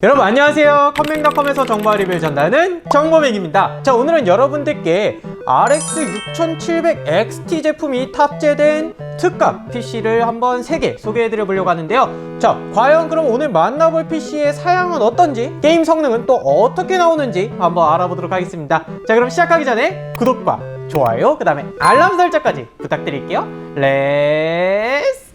여러분 안녕하세요. 컴맹닷컴에서 정보 리뷰를 전다는 정보맥입니다. 자 오늘은 여러분들께 RX 6700XT 제품이 탑재된 특가 PC를 한번 3개 소개해드려 보려고 하는데요. 자 과연 그럼 오늘 만나볼 PC의 사양은 어떤지 게임 성능은 또 어떻게 나오는지 한번 알아보도록 하겠습니다. 자 그럼 시작하기 전에 구독과 좋아요 그 다음에 알람 설정까지 부탁드릴게요. 고!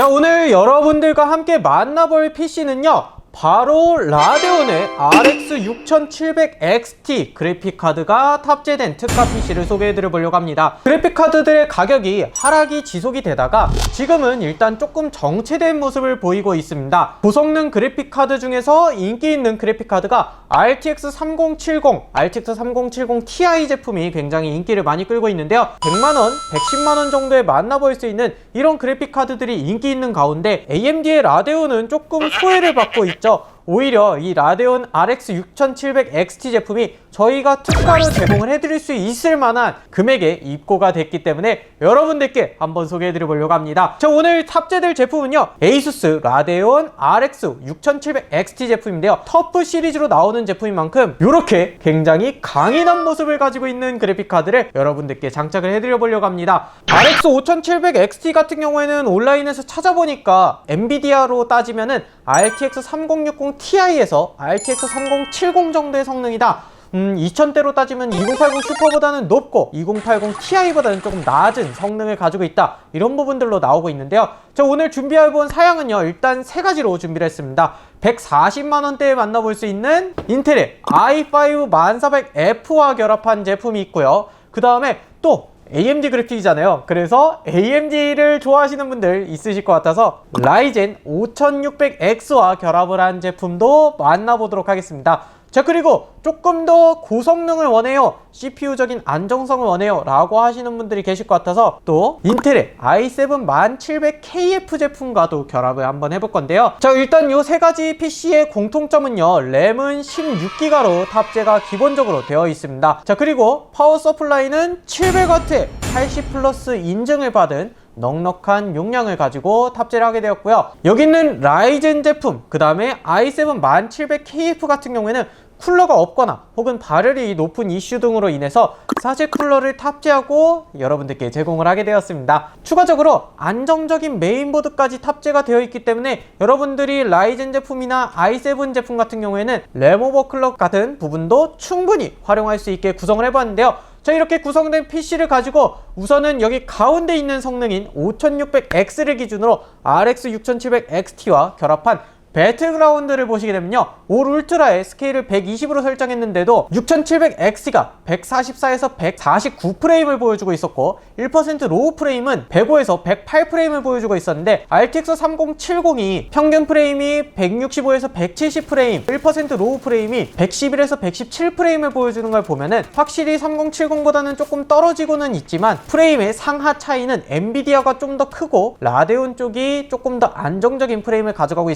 자 오늘 여러분들과 함께 만나볼 PC는요 바로 라데온의 RX 6700XT 그래픽카드가 탑재된 특가 PC를 소개해드려 보려고 합니다. 그래픽카드들의 가격이 하락이 지속이 되다가 지금은 일단 조금 정체된 모습을 보이고 있습니다. 고성능 그래픽카드 중에서 인기 있는 그래픽카드가 RTX 3070, RTX 3070 Ti 제품이 굉장히 인기를 많이 끌고 있는데요. 100만원, 110만원 정도에 만나볼 수 있는 이런 그래픽카드들이 인기 있는 가운데 AMD의 라데온은 조금 소외를 받고 있죠 오히려 이 라데온 RX 6700XT 제품이 저희가 특가로 제공을 해드릴 수 있을 만한 금액에 입고가 됐기 때문에 여러분들께 한번 소개해드려 보려고 합니다. 자 오늘 탑재될 제품은요 ASUS 라데온 RX 6700XT 제품인데요. 터프 시리즈로 나오는 제품인 만큼 이렇게 굉장히 강인한 모습을 가지고 있는 그래픽 카드를 여러분들께 장착을 해드려 보려고 합니다. RX 5700XT 같은 경우에는 온라인에서 찾아보니까 엔비디아로 따지면은 RTX 3060 Ti에서 RTX 3070 정도의 성능이다. 음, 2000대로 따지면 2080 슈퍼보다는 높고 2080 Ti보다는 조금 낮은 성능을 가지고 있다. 이런 부분들로 나오고 있는데요. 저 오늘 준비해본 사양은요 일단 세 가지로 준비를 했습니다. 140만원대에 만나볼 수 있는 인텔의 i5 1400F와 결합한 제품이 있고요. 그 다음에 또 AMD 그래픽이잖아요. 그래서 AMD를 좋아하시는 분들 있으실 것 같아서 라이젠 5600X와 결합을 한 제품도 만나보도록 하겠습니다. 자 그리고 조금 더 고성능을 원해요. CPU적인 안정성을 원해요. 라고 하시는 분들이 계실 것 같아서 또 인텔의 i7 1700KF 제품과도 결합을 한번 해볼 건데요. 자 일단 이 세 가지 PC의 공통점은요. 램은 16기가로 탑재가 기본적으로 되어 있습니다. 자 그리고 파워 서플라이는 700W 80 플러스 인증을 받은 넉넉한 용량을 가지고 탑재를 하게 되었고요. 여기 있는 라이젠 제품, 그 다음에 i7 1700KF 같은 경우에는 쿨러가 없거나 혹은 발열이 높은 이슈 등으로 인해서 사실 쿨러를 탑재하고 여러분들께 제공을 하게 되었습니다. 추가적으로 안정적인 메인보드까지 탑재가 되어 있기 때문에 여러분들이 라이젠 제품이나 i7 제품 같은 경우에는 램 오버클럭 같은 부분도 충분히 활용할 수 있게 구성을 해봤는데요. 자 이렇게 구성된 PC를 가지고 우선은 여기 가운데 있는 성능인 5600X를 기준으로 RX 6700XT와 결합한 배틀그라운드를 보시게 되면요. 올 울트라의 스케일을 120으로 설정했는데도 6700X가 144에서 149프레임을 보여주고 있었고 1% 로우 프레임은 105에서 108프레임을 보여주고 있었는데 RTX 3070이 평균 프레임이 165에서 170프레임 1% 로우 프레임이 111에서 117프레임을 보여주는 걸 보면은 확실히 3070보다는 조금 떨어지고는 있지만 프레임의 상하 차이는 엔비디아가 좀 더 크고 라데온 쪽이 조금 더 안정적인 프레임을 가져가고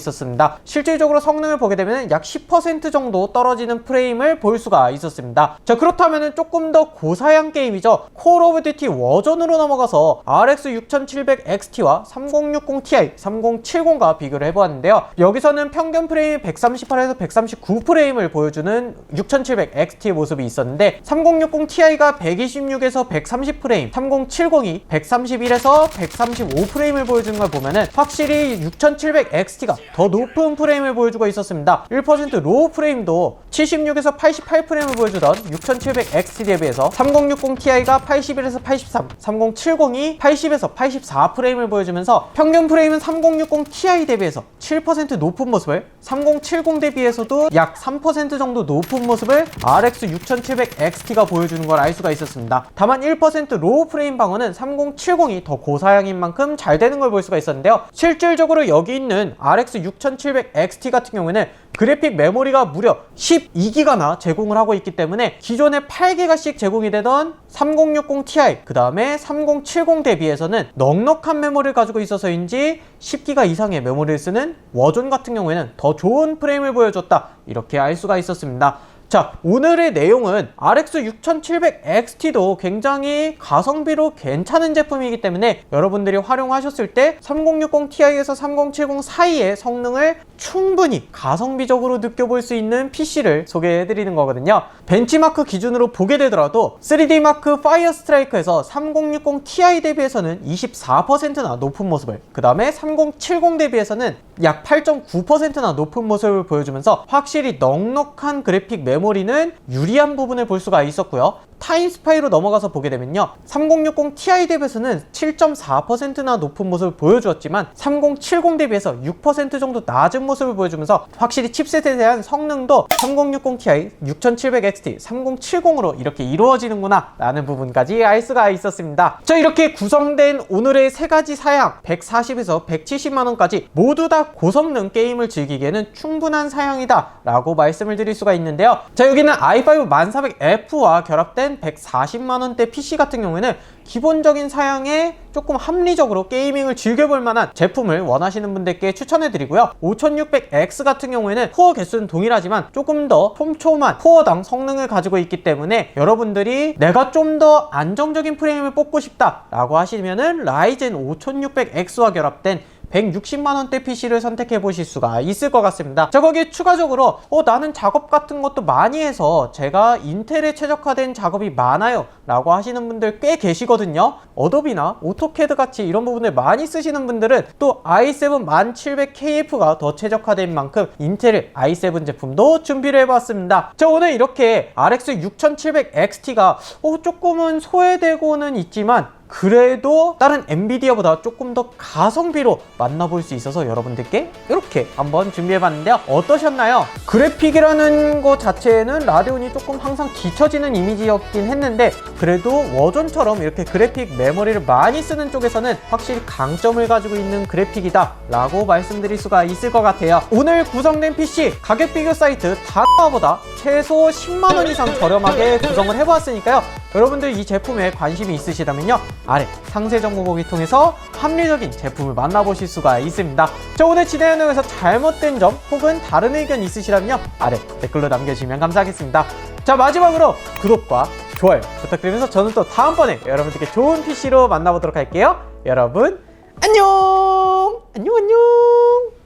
있었습니다. 실질적으로 성능을 보게 되면 약 10% 정도 떨어지는 프레임을 볼 수가 있었습니다. 자 그렇다면 조금 더 고사양 게임이죠. 콜 오브 듀티 워전으로 넘어가서 RX 6700XT와 3060ti, 3070과 비교를 해보았는데요. 여기서는 평균 프레임이 138에서 139 프레임을 보여주는 6700XT의 모습이 있었는데 3060ti가 126에서 130 프레임 3070이 131에서 135 프레임을 보여주는 걸 보면은 확실히 6700XT가 더 높은 프레임을 보여주고 있었습니다. 1% 로우 프레임도 76에서 88프레임을 보여주던 6700XT 대비해서 3060ti가 81에서 83 3070이 80에서 84 프레임을 보여주면서 평균 프레임은 3060ti 대비해서 7% 높은 모습을 3070 대비해서도 약 3% 정도 높은 모습을 RX 6700XT가 보여주는 걸 알 수가 있었습니다. 다만 1% 로우 프레임 방어는 3070이 더 고사양인 만큼 잘 되는 걸 볼 수가 있었는데요. 실질적으로 여기 있는 RX 6700XT 같은 경우에는 그래픽 메모리가 무려 12기가나 제공을 하고 있기 때문에 기존에 8기가씩 제공이 되던 3060ti 그 다음에 3070 대비해서는 넉넉한 메모리를 가지고 있어서인지 10기가 이상의 메모리를 쓰는 워존 같은 경우에는 더 좋은 프레임을 보여줬다. 이렇게 알 수가 있었습니다 자, 오늘의 내용은 RX 6700XT도 굉장히 가성비로 괜찮은 제품이기 때문에 여러분들이 활용하셨을 때 3060 Ti에서 3070 사이의 성능을 충분히 가성비적으로 느껴볼 수 있는 PC를 소개해 드리는 거거든요. 벤치마크 기준으로 보게 되더라도 3D 마크 파이어 스트라이크에서 3060 Ti 대비해서는 24%나 높은 모습을 그 다음에 3070 대비해서는 약 8.9%나 높은 모습을 보여주면서 확실히 넉넉한 그래픽 메모리는 유리한 부분을 볼 수가 있었고요. 타임스파이로 넘어가서 보게 되면요. 3060 Ti 대비해서는 7.4%나 높은 모습을 보여주었지만 3070 대비해서 6% 정도 낮은 모습을 보여주면서 확실히 칩셋에 대한 성능도 3060 Ti 6700XT 3070으로 이렇게 이루어지는구나 라는 부분까지 알 수가 있었습니다. 자 이렇게 구성된 오늘의 세 가지 사양 140에서 170만원까지 모두 다 고성능 게임을 즐기기에는 충분한 사양이다 라고 말씀을 드릴 수가 있는데요. 자 여기는 i5 1400F와 결합된 140만 원대 PC 같은 경우에는 기본적인 사양에 조금 합리적으로 게이밍을 즐겨볼 만한 제품을 원하시는 분들께 추천해 드리고요. 5600X 같은 경우에는 코어 개수는 동일하지만 조금 더 촘촘한 코어당 성능을 가지고 있기 때문에 여러분들이 내가 좀 더 안정적인 프레임을 뽑고 싶다 라고 하시면은 라이젠 5600X와 결합된 160만원대 PC를 선택해 보실 수가 있을 것 같습니다. 자, 거기에 추가적으로, 어, 나는 작업 같은 것도 많이 해서 제가 인텔에 최적화된 작업이 많아요. 라고 하시는 분들 꽤 계시거든요. 어도비나 오토캐드 같이 이런 부분을 많이 쓰시는 분들은 또 i7 1700KF가 더 최적화된 만큼 인텔 i7 제품도 준비를 해봤습니다. 자, 오늘 이렇게 RX 6700XT가 어, 조금은 소외되고는 있지만 그래도 다른 엔비디아보다 조금 더 가성비로 만나볼 수 있어서 여러분들께 이렇게 한번 준비해봤는데요. 어떠셨나요? 그래픽이라는 것 자체는 라데온이 조금 항상 뒤처지는 이미지였긴 했는데 그래도 워존처럼 이렇게 그래픽 메모리를 많이 쓰는 쪽에서는 확실히 강점을 가지고 있는 그래픽이다 라고 말씀드릴 수가 있을 것 같아요. 오늘 구성된 PC 가격 비교 사이트 다나보다 최소 10만원 이상 저렴하게 구성을 해보았으니까요. 여러분들 이 제품에 관심이 있으시다면요. 아래 상세 정보 보기 통해서 합리적인 제품을 만나보실 수가 있습니다. 자, 오늘 진행한 내용에서 잘못된 점 혹은 다른 의견 있으시다면요. 아래 댓글로 남겨주시면 감사하겠습니다. 자, 마지막으로 구독과 좋아요 부탁드리면서 저는 또 다음번에 여러분들께 좋은 PC로 만나보도록 할게요. 여러분, 안녕! 안녕, 안녕!